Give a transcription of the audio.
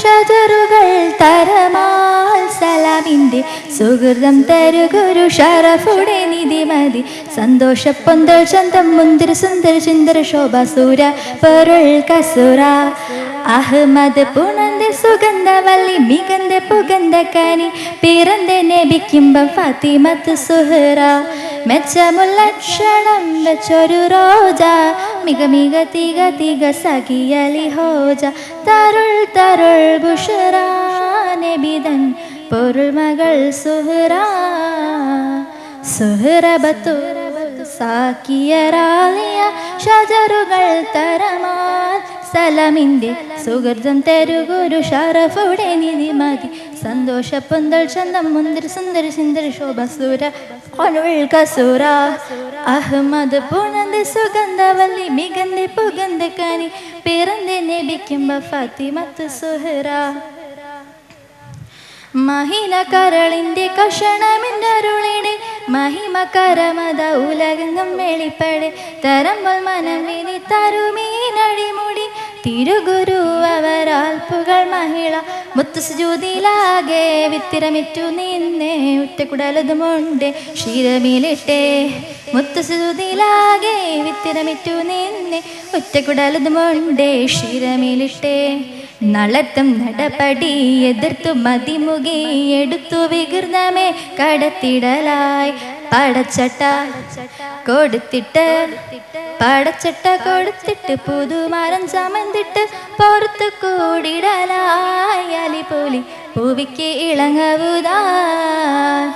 ഷജറുകൾ തരമാൽ സുഹൃതം തരുകുരു ഷറഫുടെ നിധിമതി സന്തോഷ പൊന്തൽ ചന്തം മുന്തിര സുന്ദര ചിന്തര ശോഭ സൂര പൊരുൾ കസുര അഹമ്മദ് പുണന്ത സുഗന്ധവല്ലി മികന്ത പുകന്ത കനി പിറந்த നബിക്കുമ്പം ഫാത്തിമത്ത് സുഹറ. മെച്ചമുല്ലക്ഷണം വെച്ചൊരു റോജ മിക മിക തിക തിക സഖിയലി ഹോജ തരുൾ തരുൾ ബുഷറ പൊരുൾ മകൾ സുഹറ. സുഹറബത്തു സാക്കിയറാളിയ ഷജറുകൾ തരമാ സലമിന്റെ സുഹൃതം തരുകുരു ഷറഫുടെ മതി സന്തോഷ പൊന്തൽ ചന്തം മുന്തിരി സുന്ദര സുന്ദര ശോഭ സൂര കൊണുൾ കസൂര. അഹമ്മദ് പുണന്ത് സുഗന്ധവല്ലി മികന്ത് പുകന്ത് കനി പിറന്ത് നബിക്കുമ്പ ഫാത്തിമത്ത് സുഹറ. മഹില കരളിന്റെ കഷണമിന്റെ മഹിമ കരമത ഉലകങ്ങും വെളിപ്പടെ തരമ്പൽ മനം വിനി തരുമീനടിമുടി തിരുഗുരു അവരാൽ പുകൾ മഹിള മുത്തുസുജൂതിലാകെ വിത്തിരമിറ്റു നിന്നെ ഉറ്റക്കുടലതുമുണ്ട് ക്ഷീരമിലിട്ടെ. മുത്തുസുജൂതിലാകെ വിത്തിരമിറ്റു നിന്നെ ഉറ്റക്കുടലതുമുണ്ട് ക്ഷീരമിലിട്ടെ. നളത്തും നടപടി എതിർത്തു മതിമുകി എടുത്തു വികൃതമേ കടത്തിടലായി. படச்சட்ட கொடுத்திட்டு படச்சட்ட கொடுத்திட்டு புது மரம் சமந்திட்டு பொறுத்து கூடிடலாய் அலி புலி புவிக்கு இளங்கவுதான்